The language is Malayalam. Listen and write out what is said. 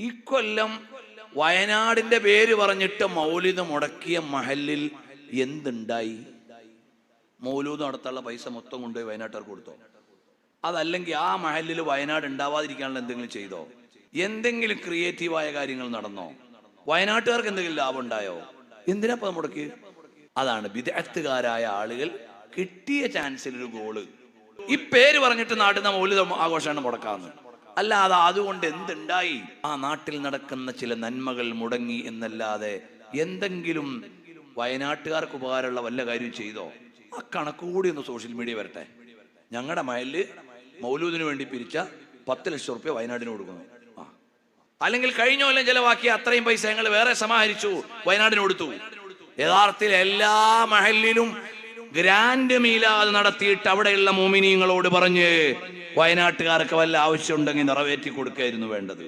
ഇക്കൊല്ലം വയനാടിന്റെ പേര് പറഞ്ഞിട്ട് മൗലിദ് മുടക്കിയ മഹലിൽ എന്തുണ്ടായി? മൗലൂദ് നടത്താനുള്ള പൈസ മൊത്തം കൊണ്ടുപോയി വയനാട്ടുകാർക്ക് കൊടുത്തോ? അതല്ലെങ്കിൽ ആ മഹലിൽ വയനാട് ഉണ്ടാവാതിരിക്കാനുള്ള എന്തെങ്കിലും ചെയ്തോ? എന്തെങ്കിലും ക്രിയേറ്റീവായ കാര്യങ്ങൾ നടന്നോ? വയനാട്ടുകാർക്ക് എന്തെങ്കിലും ലാഭം ഉണ്ടായോ? എന്തിനാ മുടക്കി അതാണ് വിദഗ്ധകാരായ ആളുകൾ കിട്ടിയ ചാൻസിൽ ഒരു ഗോൾ ഈ പേര് പറഞ്ഞിട്ട് നാട്ടിൽ നിന്ന് മൗലിക ആഘോഷമാണ് മുടക്കാന്ന് അല്ലാതെ അതുകൊണ്ട് എന്തുണ്ടായി? ആ നാട്ടിൽ നടക്കുന്ന ചില നന്മകൾ മുടങ്ങി എന്നല്ലാതെ എന്തെങ്കിലും വയനാട്ടുകാർക്ക് ഉപകാരമുള്ള വല്ല കാര്യം ചെയ്തോ? ആ കണക്ക് കൂടി ഒന്ന് സോഷ്യൽ മീഡിയ വരട്ടെ. ഞങ്ങളുടെ മയലിൽ മൗലൂദിന് വേണ്ടി പിരിച്ച പത്ത് ലക്ഷം റുപ്യ വയനാടിന് കൊടുക്കുന്നു. ആ. അല്ലെങ്കിൽ കഴിഞ്ഞ കൊല്ലം ചിലവാക്കിയ അത്രയും പൈസ ഞങ്ങൾ വേറെ സമാഹരിച്ചു വയനാടിന് കൊടുത്തു. യഥാർത്ഥത്തിൽ എല്ലാ മഹലിലും ഗ്രാൻഡ് മീലാദ് നടത്തിയിട്ട് അവിടെയുള്ള മോമിനിയങ്ങളോട് പറഞ്ഞ് വയനാട്ടുകാർക്ക് വല്ല ആവശ്യമുണ്ടെങ്കിൽ നിറവേറ്റി കൊടുക്കായിരുന്നു വേണ്ടത്.